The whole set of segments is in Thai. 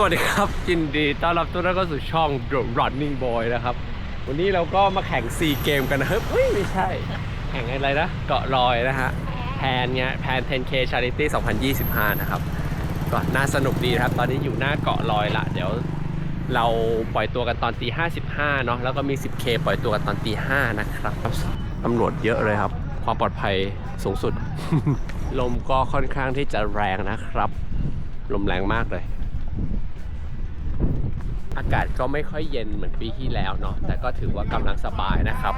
สวัสดีครับยินดีต้อนรับทุกท่านเข้าสู่ช่อง The Running Boy นะครับ วันนี้เราก็มาแข่ง4เกมกันนะเฮ้ยไม่ใช่ แข่งอะไรนะ เกาะลอยนะฮะแพนเนี่ยแพน 10K Charity 2025 นะครับ ก็น่าสนุกดีนะครับ ตอนนี้อยู่หน้าเกาะลอยละ เดี๋ยวเราปล่อยตัวกันตอนตี55เนาะแล้วก็มี 10K ปล่อยตัวกันตอนตี5นะครับตำรวจเยอะเลยครับ ความปลอดภัยสูงสุด ลมก็ค่อนข้างที่จะแรงนะครับ ลมแรงมากเลย อากาศก็ไม่ค่อยเย็นเหมือนปีที่แล้วเนาะแต่ก็ถือว่ากำลังสบายนะครับ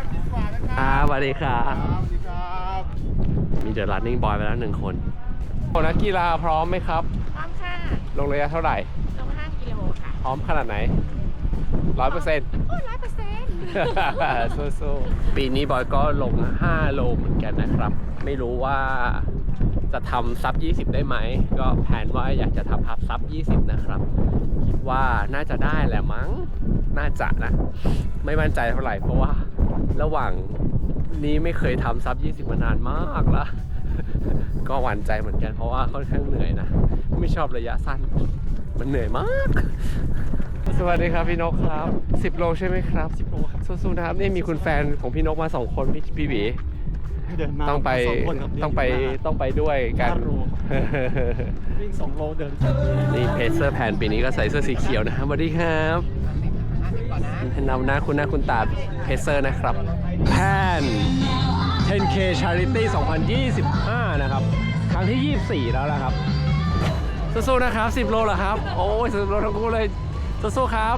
อ่าสวัสดีครับ มีเดอะ running boy ไปแล้วหนึ่งคนนักกีฬาพร้อมไหมครับ พร้อมค่ะ ลงระยะเท่าไหร่ ลง 5 กิโลค่ะ พร้อมขนาดไหนร้อยเปอร์เซ็นต์โอ้ร้อยเปอร์เซ็นต์สู้ๆปีนี้บอยก็ลง 5 โลเหมือนกันนะครับ ไม่รู้ว่า จะทำซับ 20 ได้ไหม ก็แผนว่าอยากจะทำพับซับ 20 นะครับ คิดว่าน่าจะได้แหละมั้ง น่าจะนะ ไม่มั่นใจเท่าไหร่เพราะว่า ระหว่างนี้ไม่เคยทำซับ 20 มานานมากแล้วก็หวั่นใจเหมือนกันเพราะว่าค่อนข้างเหนื่อยนะ ไม่ชอบระยะสั้น มันเหนื่อยมาก สวัสดีครับพี่นกครับ 10 โลใช่ไหมครับ 10 โลครับสู้ๆนะครับนี่มีคุณแฟนของพี่นกมา 2 คนพี่พี่บี เดินมาต้องไปสคนครับต้องไปเดินมาต้องไปด้วยกันห้าโลวิ่งสองโลเดินนี่เพเซอร์แพนปีนี้ก็ใส่เสื้อสีเขียวนะครับสวัสดีครับนำหน้าคุณหน้าคุณตาเพเซอร์นะครับ แพน 10K Charity 2025 นะครับ ครั้งที่ 24 แล้วนะครับ สู้ๆนะครับ 10 โลเหรอครับ โอ้ย10โลทั้งคู่เลย สู้ๆครับ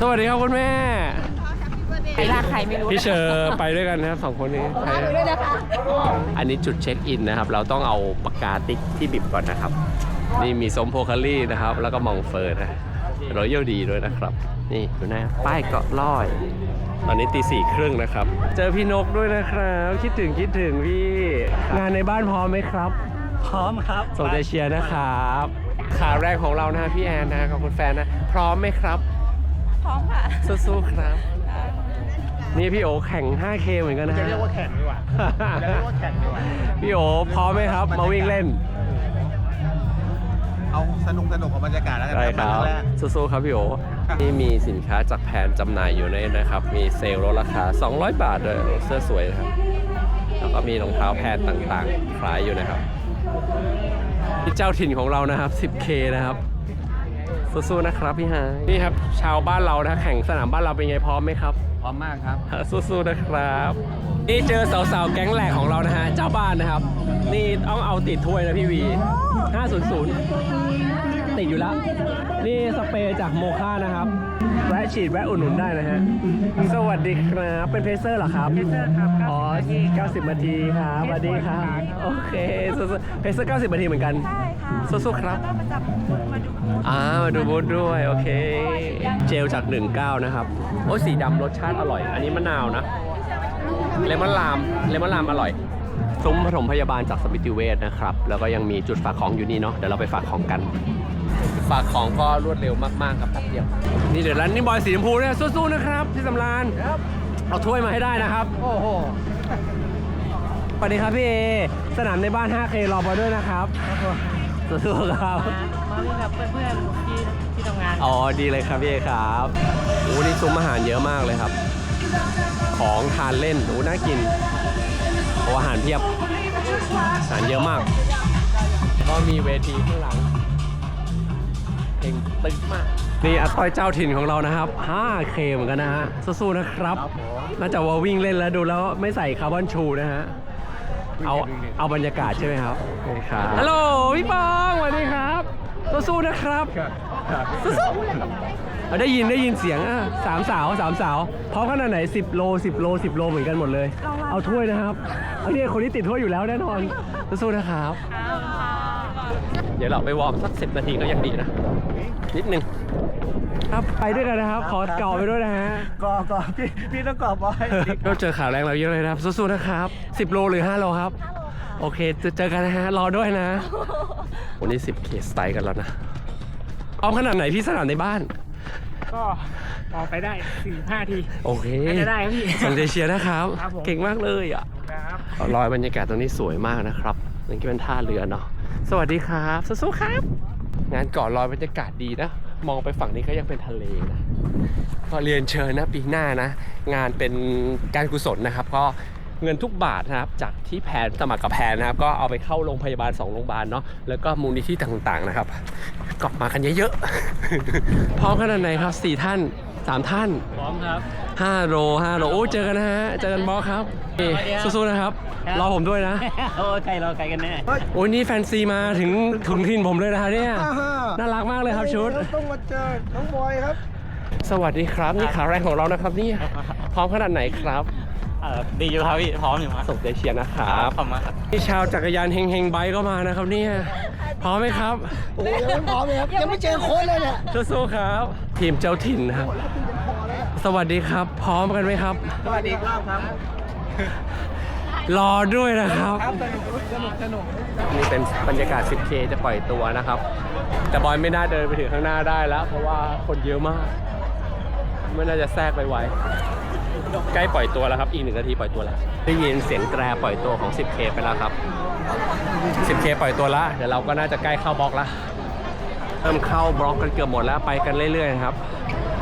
สวัสดีครับคุณแม่ใครลากใครไม่รู้พี่เชอร์ไปด้วยกันนะครับสองคนนี้ใครลากไปด้วยนะคะอันนี้จุดเช็คอินนะครับ เราต้องเอาปากกาติ๊กที่บิบก่อนนะครับ นี่มีสมโพคารี่นะครับ แล้วก็มองเฟิร์นนะรอยัลดีด้วยนะครับ นี่ดูหน้าป้ายเกาะลอย ตอนนี้ตีสี่ครึ่งนะครับ เจอพี่นกด้วยนะครับ คิดถึงคิดถึงพี่ งานในบ้านพร้อมไหมครับ พร้อมครับส่งใจเชียร์นะครับขาแรกของเรานะฮะพี่แอนนะกับคุณแฟนนะ พร้อมไหมครับ พร้อมค่ะสู้ๆครับ นี่พี่โอแข่ง 5K เหมือนกันนะจะฮะ เรียกว่าแข่งดีกว่าจะเรียกว่าแข่งดีกว่า พี่โอพร้อมไหมครับ มาวิ่งเล่นเอาสนุกสนุกกับบรรยากาศแล้วกันได้คครัรั้บงแรก สู้ๆครับพี่โอนี่มีสินค้าจากแผนจำหน่ายอยู่ในนะครับ มีเซลล์ลดราคา 200 บาทเลยเสื้อสวยนะครับ แล้วก็มีรองเท้าแพนต่างๆขายอยู่นะครับที่เจ้าถิ่นของเรานะครับ 10K นะครับ สู้ๆนะครับพี่ฮายนี่ครับ ชาวบ้านเรานะแข่งสนามบ้านเราเป็นไงพร้อมไหมครับพ ร้อมมากครับ สู้ๆนะครับ นี่เจอสาวๆ แก๊งแหลกของเรานะฮะ เจ้าบ้านนะครับ นี่ต้องเอาติดถ้วยนะพี่วี 500 ติดอยู่แล้ว นี่สเปรย์จากโมค่านะครับ แวะฉีดแวะอุดหนุนได้นะฮะ สวัสดีครับ เป็นเพเซอร์เหรอครับ เพเซอร์ครับอ๋อ90นาทีครับสวัสดีครับ โอเคสู้ๆเพเซอร์ 90นาทีเหมือนกัน ใช่ค่ะสู้ๆครับก็มาจับมาดูอ่ามาดูบูธด้วย โอเค เจลจาก 19 นะครับ โอ้ยสีดำรสชาติอร่อย อันนี้มะนาวนะ เลมอนลาม เลมอนลามอร่อย ซุ้มปฐมพยาบาลจากสมิติเวชนะครับ แล้วก็ยังมีจุดฝากของอยู่นี่เนาะ เดี๋ยวเราไปฝากของกัน ฝากของก็รวดเร็วมากๆครับแป๊บเดียว นี่เดี๋ยวร้านนี่บอยสีชมพูเนี่ยสู้ๆนะครับพี่สำรานเอาถ้วยมาให้ได้นะครับ โอ้โหสวัสดีครับพี่เอสนามในบ้าน 5K รอบอยด้วยนะครับสู้ๆครับ มาวิ่งกับเพื่อนๆที่ที่ทำงาน อ๋อ ดีเลยครับพี่เอครับโอ้นี่ซุ้มอาหารเยอะมากเลยครับ ของทานเล่นโอ้น่ากินโอ้อาหารเพียบ อาหารเยอะมาก ก็มีเวทีข้างหลังเพลง ตึกมาก นี่อาต้อยเจ้าถิ่นของเรานะครับ 5K เหมือนกันนะฮะ สู้ๆนะครับครับผมน่าจะว่าวิ่งเล่นแล้วดูแล้วไม่ใส่คาร์บอนชูนะฮะ เอาวิ่งเล่นเอาบรรยากาศใช่ไหมครับโอเคครับฮัลโหลพี่ปองสวัสดีครับ สู้ๆนะครับ สู้ๆเอาได้ยินได้ยินเสียงอะสามสาวสามสาวพร้อมขนาดไหน 10 โล 10 โล 10 โลเหมือนกันหมดเลย เอาถ้วยนะครับเอาเนี่ยคนที่ติดถ้วยอยู่แล้วแน่นอน สู้ๆนะครับ เดี๋ยวเราไปวอร์มสักสินาทีก็ยังดีนะ นิดนึง ครับไปด้วยกันนะครับ ขอเก่าไปด้วยนะฮะกรอบกรอบพี่พี่ต้องกรอบไว้ก็เจอข่าวแรงเราเยอะเลยนะครับสู้ๆนะครับ10โลหรือ5โลครับโอเคจะเจอกันนะฮะ รอด้วยนะ วันนี้10เคสไตล์กันแล้วนะ เอาขนาดไหนพี่สนามในบ้าน ก็ออกไปได้สี่ห้าที โอเคน่าจะได้ครับพี่สังเดเชียร์นะครับ ครับผม เก่งมากเลยอะนะครับ รอยบรรยากาศตรงนี้สวยมากนะครับนั่นก็เป็นท่าเรือเนาะ สวัสดีครับสู้ๆครับ งานเกาะลอยบรรยากาศดีนะ มองไปฝั่งนี้ก็ยังเป็นทะเลนะก็เรียนเชิญนะปีหน้านะ งานเป็นการกุศลนะครับ ก็เงินทุกบาทนะครับจากที่แพนสมัครกับแพนนะครับ ก็เอาไปเข้าโรงพยาบาล2โรงพยาบาลเนาะแล้วก็มูลนิธิต่างๆนะครับ กลับมากันเยอะๆพร้อมขนาดไหนครับ4ท่าน 3ท่านพร้อมครับ5โล5โลโอ้เจอกันนะฮะเจอกันบอสครับเอ้ยสู้ๆนะครับ รอผมด้วยนะ โอ้ใครรอใครกันแน่โอ้ยนี่แฟนซีมาถึงถึงถิ่นผมเลยนะฮะเนี่ยน่ารักมากเลยครับชุด ต้องมาเจอน้องบอยครับ สวัสดีครับนี่ขาแรงของเรานะครับนี่พร้อมขนาดไหนครับเออดีอยู่ครับพี่พร้อมอยู่ครับส่งใจเชียร์นะครับ ขอบคุณครับ นี่ชาวจักรยานเฮงเฮงไบค์ก็มานะครับเนี่ย พร้อมไหมครับโอ้ยยังไม่พร้อมเลยครับยังไม่เจอโค้ชเลยเนี่ยสู้ๆครับ ทีมเจ้าถิ่นครับ สวัสดีครับ พร้อมกันไหมครับ สวัสดีครับครับ รอด้วยนะครับครับสนุกสนุกสนุกนี่เป็นบรรยากาศ 10K จะปล่อยตัวนะครับ แต่บอยไม่น่าเดินไปถึงข้างหน้าได้แล้ว เพราะว่าคนเยอะมาก ไม่น่าจะแทรกไปไวใกล้ปล่อยตัวแล้วครับ อีกหนึ่งนาทีปล่อยตัวแล้ว ได้ยินเสียงแตรปล่อยตัวของ 10K ไปแล้วครับ 10K ปล่อยตัวแล้วเดี๋ยวเราก็น่าจะใกล้เข้าบล็อกแล้วเริ่มเข้าบล็อกกันเกือบหมดแล้วไปกันเรื่อยๆครับ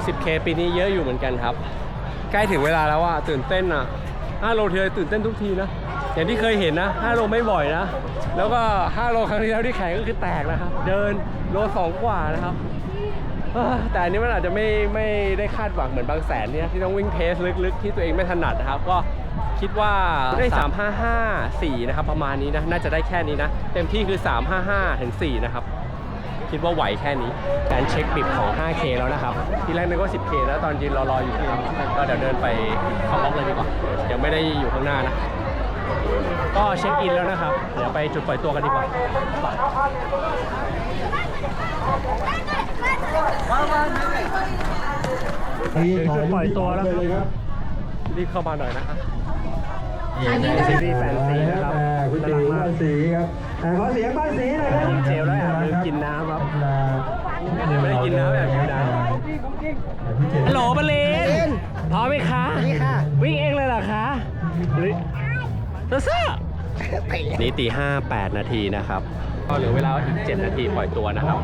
10K ปีนี้เยอะอยู่เหมือนกันครับ ใกล้ถึงเวลาแล้วว่าตื่นเต้นอะ5โลเทียตื่นเต้นทุกทีนะ อย่างที่เคยเห็นนะ 5 โลไม่บ่อยนะ แล้วก็ 5 โลครั้งที่แล้วที่แข่งก็คือแตกนะครับ เดินโลสองกว่านะครับ แต่อันนี้มันอาจจะไม่ไม่ได้คาดหวังเหมือนบางแสนเนี่ยที่ต้องวิ่งเพสลึกๆ ที่ตัวเองไม่ถนัดนะครับ ก็คิดว่าได้355 4นะครับประมาณนี้นะน่าจะได้แค่นี้นะ เต็มที่คือ 355ถึง4นะครับคิดว่าไหวแค่นี้ การเช็คบิบของ 5K แล้วนะครับ ทีแรกนึกว่า 10K แล้วตอนยืนรอๆอยู่ที่ก็เดี๋ยวเดินไปเข้าบล็อกเลยดีกว่ายังไม่ได้อยู่ข้างหน้านะ ก็เช็คอินแล้วนะครับ เดี๋ยวไปจุดปล่อยตัวกันดีกว่า ไปจุดปล่อยตัวแล้วครับรีบเข้ามาหน่อยนะครับซีรีส์แฟนซีนะครับคุณสีบ้านสีครับอ่าขอเสียงบ้านสีหน่อยครับเจลแล้วแอบลืมกินน้ำครับยังไม่ได้กินน้ำแอบกินน้ำฮัลโหลบาเลนพร้อมไหมคะนี่ค่ะวิ่งเองเลยเหรอคะหรือซ่าซ่านี่ตีห้าแปดนาทีนะครับ ก็เหลือเวลาอีก 7 นาทีปล่อยตัวนะครับ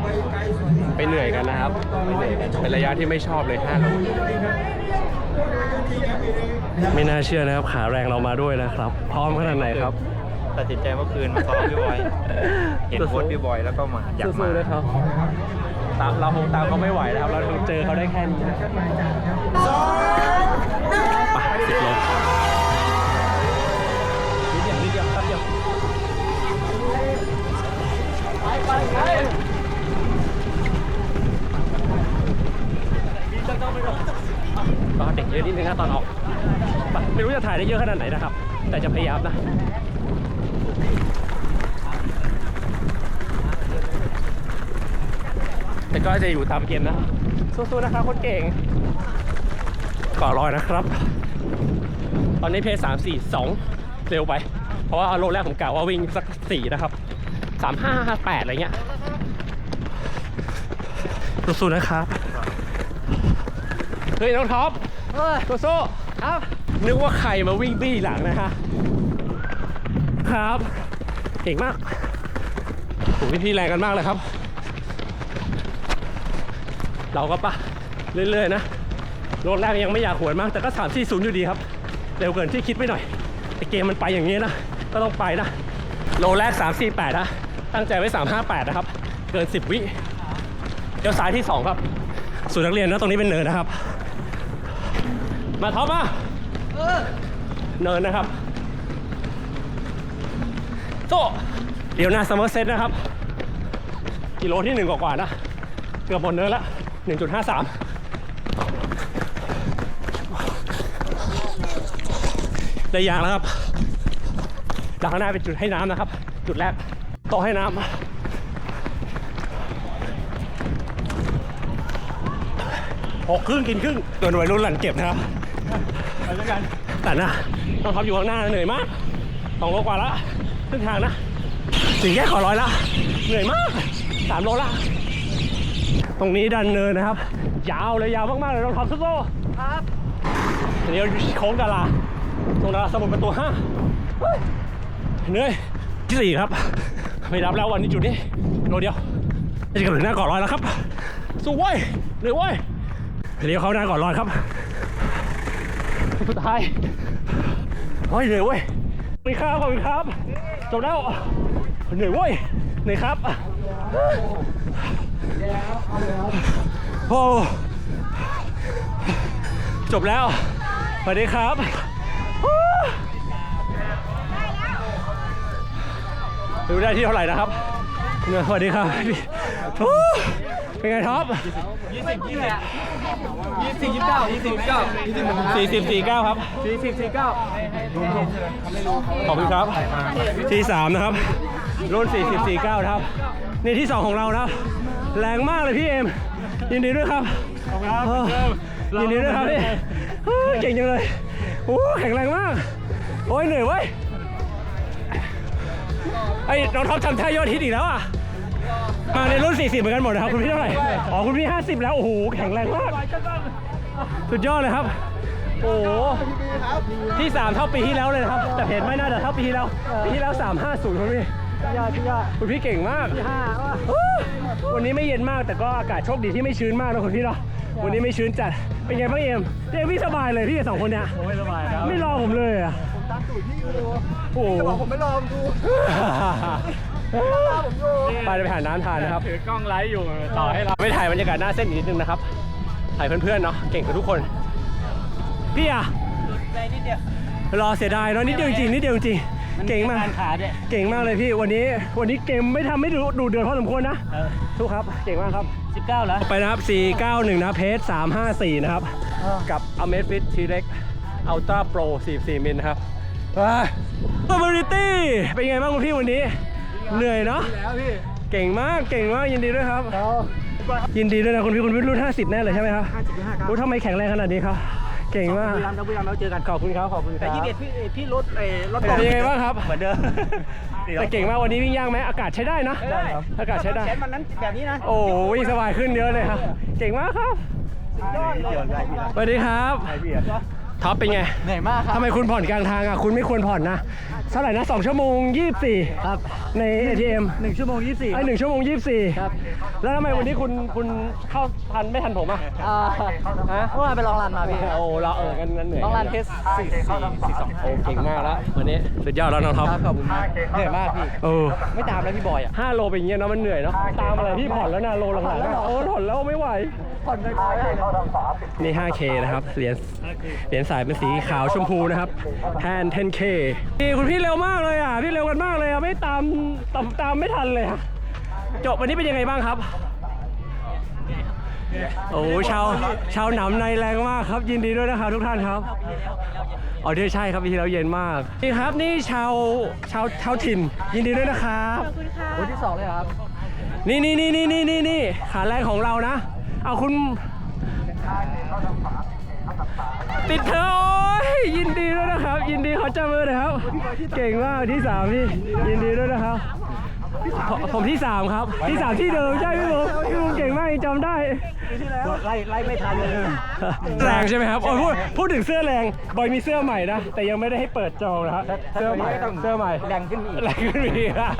ไปเหนื่อยกันนะครับไปเหนื่อยกันเป็นระยะที่ไม่ชอบเลย5โลไม่น่าเชื่อนะครับ ขาแรงเรามาด้วยนะครับ พร้อมขนาดไหนครับ ตัดสินใจเมื่อคืนมาซ้อมพี่บอย เห็นโค้ชพี่บอยแล้วก็มาอยากมาสู้ๆนะครับตามเราคงตามเขาไม่ไหวนะครับ เราคงเจอเขาได้แค่นี้นะไปสิบโล ก็เด็กเยอะนิดนึงนะตอนออก ไม่รู้จะถ่ายได้เยอะขนาดไหนนะครับ แต่จะพยายามนะแต่ก็จะอยู่ตามเกมนะ สู้ๆนะครับคนเก่งก่อรอยนะครับ ตอนนี้เพย์สามสี่สองเร็วไป เพราะว่าโลแรกผมกะว่าวิ่งสักสี่นะครับ สามห้าแปดอะไรเงี้ยสู้ๆนะครับ เฮ้ย น้องท็อปสู้ๆครับ นึกว่าใครมาวิ่งบี้หลังนะฮะ ครับ เก่งมากโอ้พี่ๆแรงกันมากเลยครับ เราก็ปะเรื่อยๆนะโลดแรกยังไม่อยากหวนมาก แต่ก็3 4 0อยู่ดีครับ เร็วเกินที่คิดไปหน่อย แต่เกมมันไปอย่างนี้นะ ก็ต้องไปนะโลแรก3 4 8นะ ตั้งใจไว้ 3 5 8 นะครับ เกิน 10 วิเดี๋ยวซ้ายที่ 2 ครับส่นย์นักเรียนนะตรงนี้เป็นเนินนะครับ มาท็อปมาเนินนะครับโซเดี๋ยวหน้าซัมเมอร์เซตนะครับ กิโลที่หนึ่งกว่าๆนะ เกือบหมดเนินละ 1.53ได้ยางแล้วครับดักข้างหน้าเป็นจุดให้น้ำนะครับ จุดแรก ต๊ะให้น้ำหกครึ่งกินครึ่งโดนวัยรุ่นหลันเก็บนะครับไปแล้วกันแต่นะต้องทับอยู่ข้างหน้าเหนื่อยมากสองโลกว่าละครึ่งทางนะถึงแค่ขอร้อยละเหนื่อยมากสามโลละตรงนี้ดันเนินนะครับ ยาวเลยยาวมากๆเลยรองเท้าซุโซ่ครับเดี๋ยวโค้งดาราตรงดาราสมุทรประตูห้าเฮ้ยเหนื่อยที่สี่ครับ ไม่รับแล้ววันนี้จุดนี้โลเดียวจะถึงหน้าเกาะลอยแล้วครับ สู้เว้ยเหนื่อยเว้ยเลี้ยวเขาหน้าเกาะลอยครับ สุดท้ายโอ้ยเหนื่อยเว้ยขอบคุณครับขอบคุณครับจบแล้วเหนื่อยเว้ยเหนื่อยครับโอ้จบแล้วสวัสดีครับ ดูได้ที่เท่าไหร่นะครับเนี่ยสวัสดีครับพี่โอ้เป็นไงท็อปยี่สิบยี่สิบยี่สิบยี่สิบเก้ายี่สิบเก้าสี่สิบสี่เก้าครับสี่สิบสี่เก้าขอบคุณครับที่สามนะครับรุ่นสี่สิบสี่เก้าครับ นี่ที่สองของเรานะครับ แรงมากเลยพี่เอ็มยินดีด้วยครับขอบคุณครับยินดีด้วยครับพี่เฮ้ยเก่งจังเลยโอ้แข็งแรงมาก โอ้ยเหนื่อยเว้ย ไอ้น้องท็อปทำท่ายอดฮิตอีกแล้วอะ มาในรุ่น 40 เหมือนกันหมดนะครับ คุณพี่เท่าไหร่ อ๋อ คุณพี่ 50 แล้ว โอ้โห แข็งแรงมาก สุดยอดเลยครับ โอ้โห ที่ 3 เท่าปีที่แล้วเลยนะครับ แต่เพจไม่น่าจะเท่าปีที่แล้ว ปีที่แล้ว 350 คุณพี่ ยอดยอดคุณพี่เก่งมากวันนี้ไม่เย็นมากแต่ก็อากาศโชคดีที่ไม่ชื้นมากนะคุณพี่เนาะวันนี้ไม่ชื้นจัด เป็นไงบ้างเอ็มเอ็มพี่สบายเลยพี่สองคนเนี่ย ไม่สบายครับไม่รอผมเลยอะ ผมตามตูดพี่อยู่ โอ้โหผมไม่รอผมดูไปไปหาน้ำทานนะครับ ถือกล้องไลฟ์อยู่ต่อให้เราไม่ถ่ายบรรยากาศหน้าเส้นอีกนิดนึงนะครับ ถ่ายเพื่อนๆเนาะ เก่งกับทุกคน พี่อะรอเสียดายเนาะนิดเดียวจริงนิดเดียวจริง เก่งมากขาด้วยเก่งมากเลยพี่ วันนี้ วันนี้เกมไม่ทำไม่ดูดูเดือดพอสมควรนะทุกครับ เก่งมากครับสิบเก้าแล้วต่อไปนะครับ 491 นะ เพจ354 นะครับ กับ a m a z f i t T-Rex Ultra Pro 44มิลนะครับ สม r i t y เป็นไงบ้างคุณพี่วันนี้ เหนื่อยเนาะเก่งมากเก่งมากยินดีด้วยครับ ยินดีด้วยนะคุณพี่คุณพี่รุ่น50 แน่เลยใช่ไหมครับ55ครับรู้ทำไมแข็งแรงขนาดนี้ครับ เก่งมากบุรีรัมย์บุรีรัมย์เราเจอกันขอบคุณครับขอบคุณครับแต่ยี่สิบเอ็ดพี่พี่รถเออรถเป็นยังไงบ้างครับเหมือนเดิมแต่เก่งมากวันนี้วิ่งยากไหมอากาศใช้ได้นะได้ครับ อากาศใช้ได้ แขนมันนั้นแบบนี้นะโอ้วิ่งสบายขึ้นเยอะเลยครับ เก่งมากครับยอดเลย สวัสดีครับ ท็อปเป็นไง เหนื่อยมากครับ ทำไมคุณผ่อนกลางทางอะ คุณไม่ควรผ่อนนะเท่าไหร่นะ2ชั่วโมง24ครับใน ATM หนึ่งชั่วโมงยี่สิบไอ้หนึ่งชั่วโมง24ครับแล้วทำไมวันนี้คุณคุณเข้าทันไม่ทันผมอะอ่าฮะเมื่อวานไปลองรันมาพี่โอ้เราเออกันกันเหนื่อยลองรันเทสสี่สี่สี่สองโอ้เก่งมากแล้ววันนี้สุดยอดแล้วน้องท็อปขอบคุณมากเหนื่อยมากพี่เออไม่ตามแล้วพี่บอยอะห้าโลเป็นอย่างเงี้ยเนาะมันเหนื่อยเนาะตามอะไรพี่ผ่อนแล้วนะโลหลังๆอะโอ้ผ่อนแล้วไม่ไหวผ่อนน้อยๆเลยนี่ 5K นะครับเหรียญเหรียญสายเป็นสีขาวชมพูนะครับแทน 10K นี่คุณพี่เร็วมากเลยอะ พี่เร็วกันมากเลยอะ ไม่ตามตามตามไม่ทันเลยอะจบวันนี้เป็นยังไงบ้างครับ โอ้ชาวชาวหนำในแรงมากครับ ยินดีด้วยนะครับทุกท่านครับอ๋อเดี๋ยวใช่ครับปีที่แล้วเย็นมากนี่ครับนี่ชาวชาวชาวถิ่น ยินดีด้วยนะครับขอบคุณค่ะคนที่สองเลยครับ นี่นี่นี่นี่นี่นี่นี่ขาแรงของเรานะ เอาคุณ ติดเธอโอ้ยยินดีด้วยนะครับ ยินดีเขาจับมือนะครับ เก่งมากที่สามพี่ยินดีด้วยนะครับผมผมที่สามครับ ที่สามที่เดิมใช่พี่บุ๋มพี่บุ๋มเก่งมากยังจำได้ ไล่ไล่ไม่ทันเลย แรงใช่ไหมครับโอ้ยพูดพูดถึงเสื้อแรงบอยมีเสื้อใหม่นะ แต่ยังไม่ได้ให้เปิดจองนะครับเสื้อใหม่เสื้อใหม่แรงขึ้นอีกแรงขึ้นอีกอะ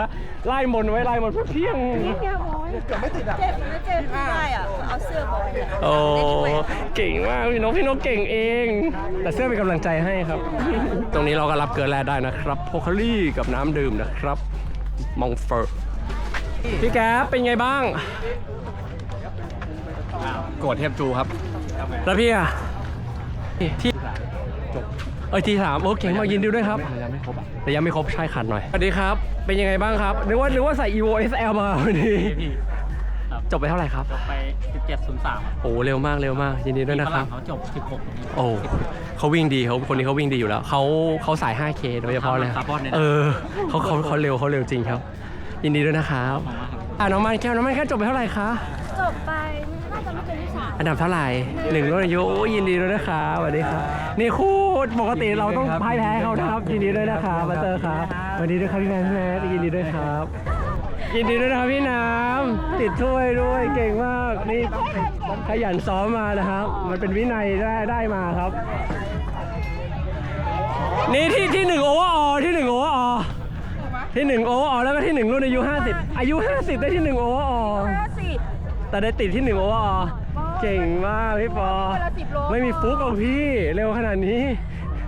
ไล่มนต์ไว้ไล่มนต์เพื่อเพียงเนี่ยบอย เกือบไม่ติดอะเจ็บไม่เจ็บไม่ได้อะ เอาเสื้อบอยอะโอ้ได้ช่วยเก่งมากพี่นกพี่นกเก่งเอง แต่เสื้อเป็นกำลังใจให้ครับ ตรงนี้เราก็รับเกลือแร่ได้นะครับโพคารี่กับน้ำดื่มนะครับ มองเฟอร์พี่แก๊ปเป็นไงบ้าง โกรธเทพจูครับ แล้วพี่อะที่ เออทีสามโอ้เก่งมากยินดีด้วยครับ แต่ยังไม่ครบแต่ยังไม่ครบใช่ขาดหน่อย สวัสดีครับ เป็นยังไงบ้างครับ นึกว่านึกว่าใส่ evo sl มาวันนี้ พี่ครับจบไปเท่าไหร่ครับ จบไป 1703โอ้เร็วมากเร็วมาก ยินดีด้วยนะคฝรัรั่บงเขาจบ 16โอ้เขาวิ่งดีเขาคนนี้เขาวิ่งดีอยู่แล้วเขาเขาสาย 5K โดยเฉพาะเลยคาร์บอนเนี่ยนะ เออเขาเขาเขาเร็วเขาเร็วจริงครับ ยินดีด้วยนะครับ อ่าน้องมันแก้วน้องมันแก้วจบไปเท่าไหร่คะ จบไปน่าจะไม่เป็นที่สามอันดับเท่าไหร่หนึ่งรุ่นอายุโอ้ยินดีด้วยนะครับสวัสดีครับนี่คู่ปกติเราต้องพ่ายแพ้เขานะครับยินดีด้วยนะครับมาเตอร์ครับสวัสดีด้วยครับพี่แมนพี่แมนยินดีด้วยครับ ยินดีด้วยนะครับพี่น้ำติดถ้วยด้วยเก่งมากนี่ขยันซ้อมมานะครับ มันเป็นวินัยได้ได้มาครับ นี่ที่ที่หนึ่งโอเวอร์ออที่หนึ่งโอเวอร์ออที่หนึ่งโอเวอร์ออแล้วก็ที่หนึ่งรุ่นอายุ50อายุ50ได้ที่หนึ่งโอเวอร์ออห้าสี่ แต่ได้ติดที่หนึ่งโอวอเก่งมากพี่ปอ ไม่มีฟุกหรอกพี่เร็วขนาดนี้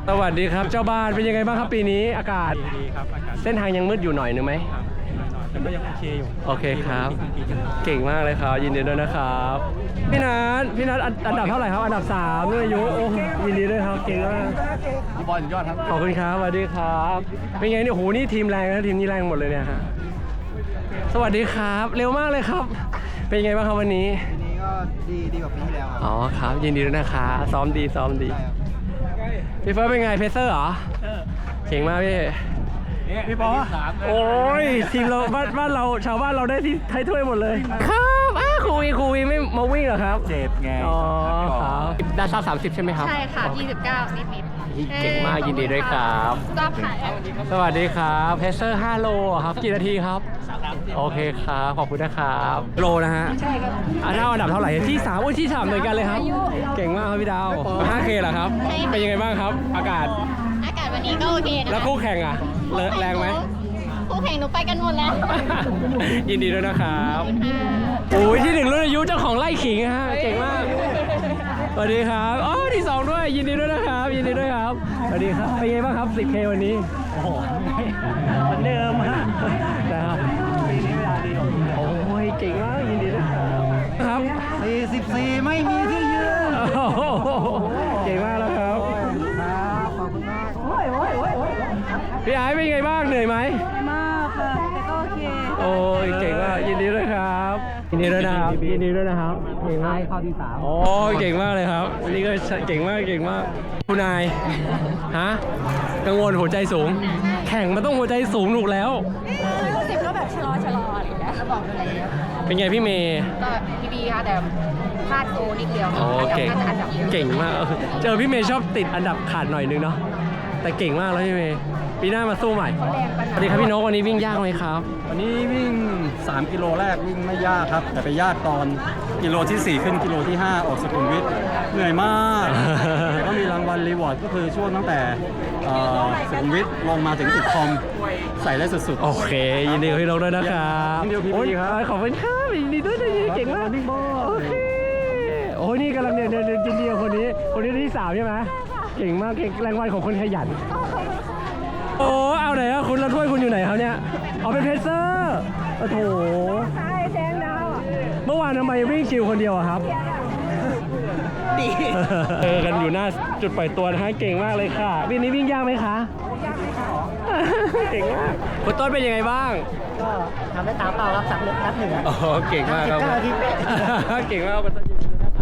สวัสดีครับ เจ้าบ้านเป็นยังไงบ้างครับปีนี้อากาศ ดีครับอากาศเส้นทางยังมืดอยู่หน่อยนึงไหมครับหน่อยๆแต่ก็ยังโอเคอยู่ โอเคครับปีกันเก่งมากเลยครับ ยินดีด้วยนะครับ พี่นัทพี่นัทอันอันดับเท่าไหร่ครับ อันดับสามด้วยอายุโอ้ยินดีด้วยครับ เก่งมากบอลยอดครับ ขอบคุณครับ สวัสดีครับ เป็นไงเนี่ยโหนี่ทีมแรงนะทีมนี้แรงหมดเลยเนี่ยฮะ สวัสดีครับ เร็วมากเลยครับ เป็นไงบ้างครับวันนี้ปีนี้ก็ดีดีกว่าปีที่แล้วครับอ๋อครับ ยินดีด้วยนะครับซ้อมดีซ้อมดี ใช่ครับ พี่เฟิร์สเป็นไงเพเซอร์เหรอเก่งมากพี่ พี่ปอโอ้ยทีมเราบ้านบ้านเราชาวบ้านเราได้ที่ไทยถ้วยหมดเลย ครับอ้าครูวีครูวีไม่มาวิ่งเหรอครับ เจ็บไงอ๋อครับได้ซับสามสิบใช่ไหมครับ ใช่ค่ะ 29 นิดนิด เก่งมากยินดีด้วยครับทราบค่ะสวัสดีครับเพเซอร์5โลครับกี่นาทีครับ โอเคครับขอบคุณนะครับโลนะฮะใช่ครับอันดับอันดับเท่าไหร่ที่3อุ้ยที่3เหมือนกันเลยครับ เก่งมากครับพี่ดาว 5K เหรอครับ เป็นยังไงบ้างครับ อากาศ อากาศวันนี้ก็โอเคนะแล้วคู่แข่งอะเลอะแรงไหมคู่แข่งหนูไปกันหมดแล้ว ยินดีด้วยนะครับโอ้ยที่หนึ่งรุ่นอายุเจ้าของไล่ขิงฮะเก่งมาก สวัสดีครับอ๋อที่สองด้วยยินดีด้วยนะครับ ยินดีด้วยครับสวัสดีครับเป็นไงบ้างครับ 10K วันนี้โอ้โหเหมือนเดิมฮะนะครับปีนี้เวลาดีโอ้ยเก่งมากยินดีด้วยครับครับ44 ไม่มีที่ยืนโอ้โหเก่งมากแล้วครับครับขอบคุณมากพี่ไอ้เป็นไงบ้างเหนื่อยไหมมากค่ะแต่ก็โอเค โอ้ยเก่งมากยินดีด้วยครับ ยินดีด้วยนะครับยินดีด้วยนะครับเก่งมากข้อที่สามโอ้ยเก่งมากเลยครับนี่ก็เก่งมากเก่งมากคุณนายฮะกังวลหัวใจสูง แข่งมันต้องหัวใจสูงถูกแล้วสิบก็แบบชะลอชะลออะไรอย่างเงี้ยแล้วบอกเลยเป็นไงพี่เมย์ก็พี่บีค่ะแต่พลาดโกนิดเดียวโอ้เก่งน่าจะอันดับเดียวเก่งมากเออเจอพี่เมย์ชอบติดอันดับขาดหน่อยนึงเนาะแต่เก่งมากแล้วพี่เมย์ ปีหน้ามาสู้ใหม่ สวัสดีครับพี่นกวันนี้วิ่งยากไหมครับ วันนี้วิ่ง 3 กิโลแรกวิ่งไม่ยากครับ แต่ไปยากตอนกิโลที่ 4 ขึ้นกิโลที่ 5 ออกสุขุมวิทเหนื่อยมากแต่ก็มีรางวัลรีวอร์ดก็คือช่วงตั้งแต่เอ่อสุขุมวิทลงมาถึงตึกคอมใส่ได้สุดๆ โอเค ยินดีกับพี่นกด้วยนะครับยินดีกับพี่โอ้ยครับ ขอบคุณครับยินดีด้วยนะเก่งมากโอเคโอ้ยนี่กำลังเนี่ยเนี่ยเนี่ยยินดีกับคนนี้คนนี้ที่สามใช่ไหมเก่งมากเก่งรางวัลของคนขยัน โอ้เอาไหนอะคุณแล้วถ้วยคุณอยู่ไหนครับเนี่ยเอาเป็นเพเซอร์โอ้โหใช่แดงดาวเมื่อวานทำไมวิ่งชิวคนเดียวอะครับ ดีเจอกันอยู่หน้าจุดปล่อยตัวนะฮะเก่งมากเลยค่ะวิ่งนี้วิ่งยากไหมคะเก่งมากคุณต้นเป็นยังไงบ้าง ก็ทำได้ตามเป้ารับสักนัดหนึ่งอะอ๋อเก่งมากครับ19นาทีเป๊ะเก่งมากคุณต้นยินดีด้วยนะ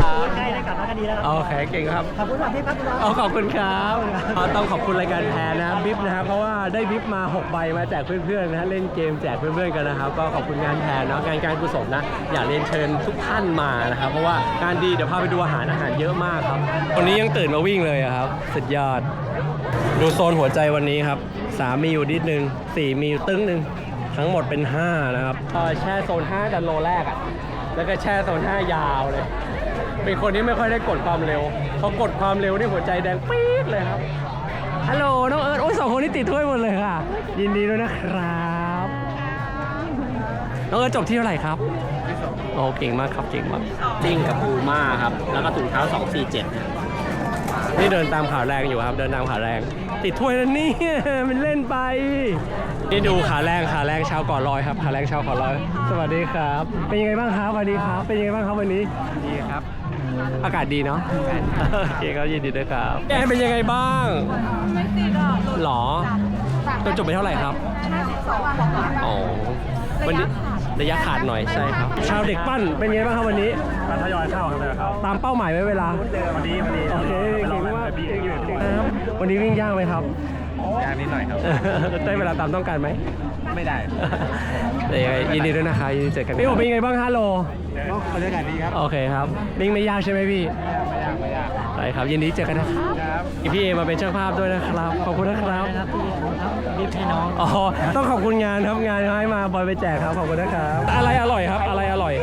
ครับใกล้ได้กลับมากันดีแล้วครับโอเคเก่งครับ ขอบคุณครับพี่พัฒนาเอาขอบคุณครับเอาต้องขอบคุณรายการแพรนะครับบิ๊บนะครับเพราะว่าได้บิ๊บมา 6 ใบมาแจกเพื่อนๆนะฮะเล่นเกมแจกเพื่อนๆกันนะครับ ก็ขอบคุณงานแพรเนาะงานการกุศลนะ อยากเรียนเชิญทุกท่านมานะครับ เพราะว่างานดีเดี๋ยวพาไปดูอาหารอาหารเยอะมากครับวันนี้ยังตื่นมาวิ่งเลยอะครับสุดยอด ดูโซนหัวใจวันนี้ครับสามมีอยู่นิดนึงสี่มีอยู่ตึ้งหนึ่งทั้งหมดเป็น 5 นะครับเออแช่โซน5กันโลแรกอะแล้วก็แช่โซน 5 ยาวเลย เป็นคนที่ไม่ค่อยได้กดความเร็วพอกดความเร็วนี่หัวใจแดงปี๊ดเลยครับฮัลโหลน้องเอิร์ธโอ้ยสองคนนี้ติดถ้วยหมดเลยค่ะ ยินดีด้วยนะครับน้องเอิร์ธจบที่เท่าไหร่ครับโอ้เก่งมากครับเก่งมากจิ้งกับปูม่าครับ แล้วก็ถุงเท้า 247นี่เดินตามขาแรงอยู่ครับ เดินตามขาแรง ติดถ้วยแล้วนี่ มันเล่นไปนี่ดูขาแรงขาแรงชาวก่อลอยครับขาแรงชาวก่อลอยสวัสดีครับเป็นยังไงบ้างครับสวัสดีครับ เป็นยังไงบ้างครับวันนี้ดีครับ อากาศดีเนาะโอเคครับยินดีด้วยครับแกเป็นยังไงบ้างไม่ติดอะหรอตัวจบไปเท่าไหร่ครับ52อ๋อวันนี้ระยะขาดหน่อยใช่ครับ ชาวเด็กปั้นเป็นไงบ้างครับวันนี้การทยอยเข้าครับเข้าตามเป้าหมายไว้เวลาวันนี้วันนี้โอเคเก่งมากเก่งอยู่ครับวันนี้วิ่งยากไหมครับ ยากนิดหน่อยครับ ได้เวลาตามต้องการไหม ไม่ได้แต่ยังไงยินดีด้วยนะคะยินดีเจอกันพี่โอเป็นยังไงบ้างฮัลโหลก็บรรยากาศดีครับ โอเคครับวิ่งไม่ยากใช่ไหมพี่ไม่ยากไม่ยากใช่ครับยินดีเจอกันนะครับครับพี่เอมาเป็นช่างภาพด้วยนะครับขอบคุณนะครับรีบให้น้องอ๋อต้องขอบคุณงานครับงานให้มาบอยไปแจกครับขอบคุณนะครับอะไรอร่อยครับ อะไรอร่อย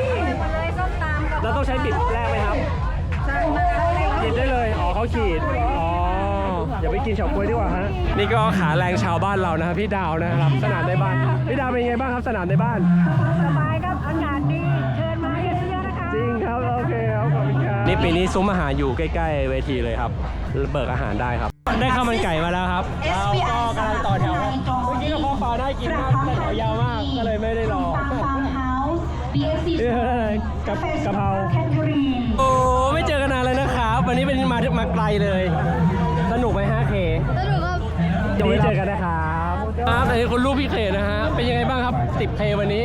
เลยส้มตำกับแล้วต้องใช้บิดแรกไหมครับสั่งมาเลยขีดได้เลยอ๋อเขาขีดอ๋ออ ย่าไปกินเฉาก๊วยดีกว่าฮะนี่ก็ขาแรงชาวบ้านเรานะครับพี่ดาวนะครับสนามในบ้านพี่ดาวเป็นยังไงบ้างครับสนามในบ้าน สบายครับอากาศดีเชิญมาเยอะๆนะคะจรินี่ปีนี้ซุ้มอาหารอยู่ใกล้ๆเวทีเลยครับเบิกอาหารได้ครับ ได้ข้าวมันไก่มาแล้วครับเราก็กำลังต่อแถวครับเมื่อกี้กระเพาะปลาได้กินมากแต่แถวยาวมากก็เลยไม่ได้รอนี่อะไรกับกะเพราโอ้ไม่เจอกันนานเลยนะครับ วันนี้เป็นมามาไกลเลย สนุกไหมฮะเคสนุกครับเดี๋ยวไว้เจอกันนะครับครับอันนี้คุณลูกพี่เคนะฮะ เป็นยังไงบ้างครับ10เควันนี้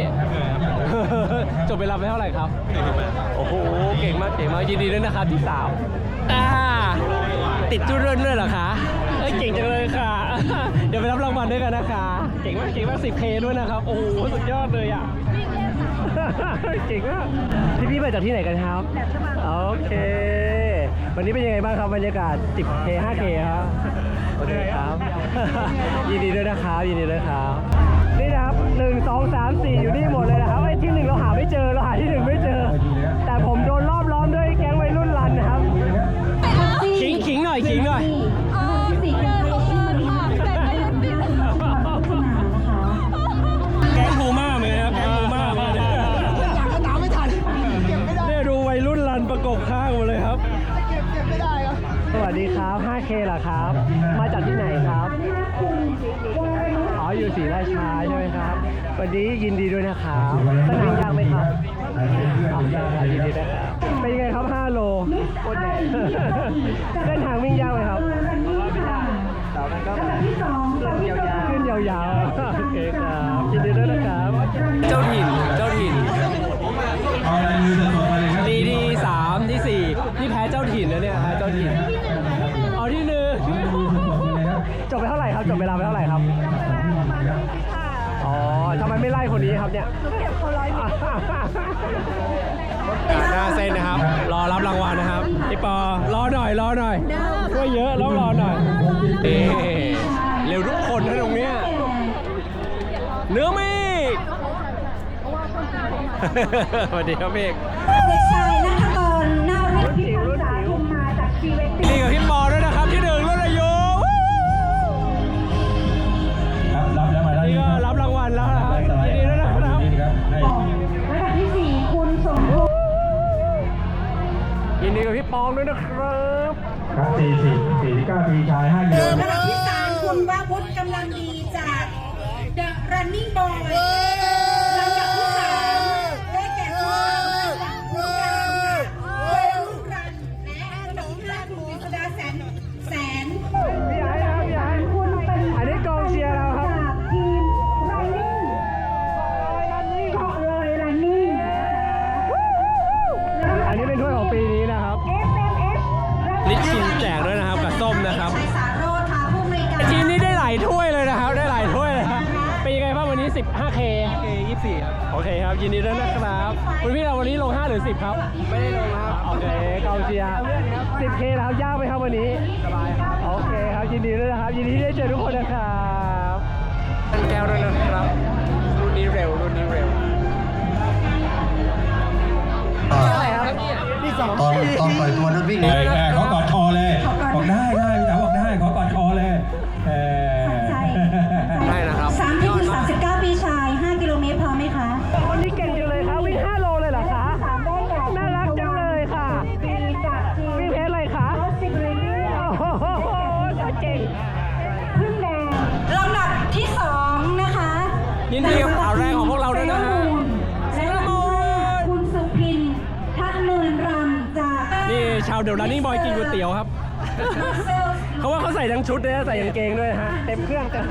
จบเวลาไปเท่าไหร่ครับ โอ้โห เก่งมากเก่งมากยินดีด้วยนะครับที่สาวอ่าติดจุดเรื่อนด้วยเหรอคะเอ้ยเก่งจังเลยค่ะ เดี๋ยวไปรับรางวัลด้วยกันนะคะ เก่งมากเก่งมาก 10เคด้วยนะครับ โอ้โห สุดยอดเลยอะ เก่งมาก พี่พี่ๆมาจากที่ไหนกันครับ โอเค วันนี้เป็นยังไงบ้างครับบรรยากาศ 10K 5K ครับโอเคครับ ยินดีด้วยนะครับยินดีด้วยครับ นี่นะครับหนึ่งสองสามสี่อยู่นี่หมดเลยนะครับ หน้าเส้นนะครับ รอรับรางวัลนะครับพี่ปอรอหน่อยรอหน่อยช่วยเยอะร้องรอหน่อยเอ๊เร็วทุกคนนะตรงเนี้ยเนื้อเมฆสวัสดีครับเมฆ ดีกับพี่ปองด้วยนะครับครับ40 49ปีชาย5กิโลระดับที่สามคุณวาวุฒิกำลังดีจาก The Running Boy ครับคุณพี่เราวันนี้ลง 5 หรือ 10 ครับ ไม่ได้ลงครับ โอเคกองเชียร์ 10K แล้วยากไหมครับวันนี้ สบายครับ โอเคครับยินดีด้วยนะครับ ยินดีที่ได้เจอทุกคนนะครับตั้งแก้วด้วยนะครับรุ่นนี้เร็วรุ่นนี้เร็วตอนตอนปล่อยตัวนั้นวิ่งเลยเขากอดค ทั้งชุดเลยนะใส่กางเกงด้วยนะฮะเต็มเครื่องกัน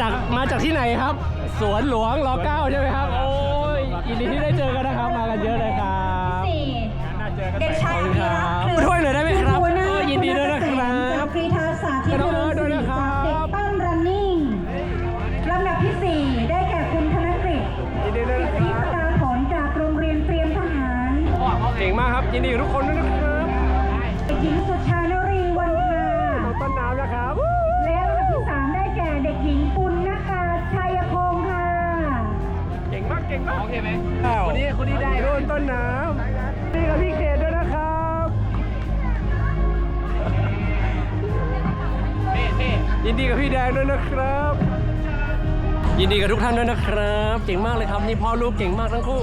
จากมาจากที่ไหนครับ สวนหลวงรอเก้าใช่ไหมครับ โอ้ยยินดีที่ได้เจอกันนะครับ มากันเยอะเลยครับสี่เด็กชายอภิรักษ์ขอบคุณครับช่วยหน่อยได้ไหมครับหัวหน้าเออยินดีด้วยนะครับจากกรีธาสาธิตขอบคุณด้วยนะครับจากเด็กปั้น running ลำดับที่สี่ได้แก่คุณธนกฤษยินดีด้วยนะคพิรับตาผลจากโรงเรียนเตรียมทหารเก่งมากครับยินดีกับทุกคนด้วย โอเคไหมคนนี้คนนี้ได้รุ่นต้นน้ำนี่กับพี่เขตด้วยนะครับยินดีกับพี่แดงด้วยนะครับ ยินดีกับทุกท่านด้วยนะครับ เก่งมากเลยครับนี่พ่อลูกเก่งมากทั้งคู่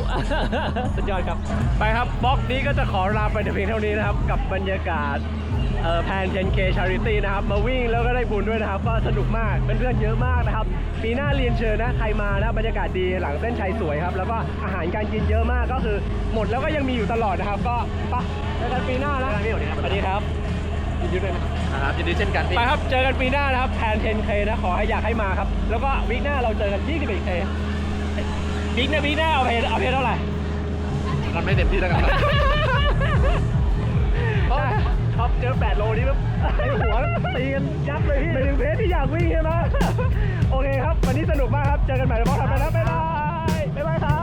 สุดยอดครับ ไปครับบล็อกนี้ก็จะขอลาไปแต่เพียงเท่านี้นะครับกับบรรยากาศเอ่อ แพน 10K Charity นะครับ มาวิ่งแล้วก็ได้บุญด้วยนะครับ ก็สนุกมากเพื่อนๆเยอะมากนะครับ ปีหน้าเรียนเชิญนะ ใครมานะบรรยากาศดีหลังเส้นชัยสวยครับ แล้วก็อาหารการกินเยอะมากก็คือหมดแล้วก็ยังมีอยู่ตลอดนะครับ ก็ไปเจอกันปีหน้านะสวัสดีครับยินดีด้วยนะครับยินดีเช่นกันพี่ไปครับเจอกันปีหน้านะครับแพน 10K นะขอให้อยากให้มาครับแล้วก็วีคหน้าเราเจอกัน 21K วีคหน้าวีคหน้าเอาเพลเอาเพลเท่าไหร่มันไม่เต็มที่แล้วกัน ช็อปเจอ 8 โลนี้แบบไอหัวตีกันยับเลยพี่ไปถึงเพจที่อยากวิ่งใช่ไหมโอเคครับ วันนี้สนุกมากครับ เจอกันใหม่ในพอดแคไปนะครับบ๊ายบายบ๊ายบายครับ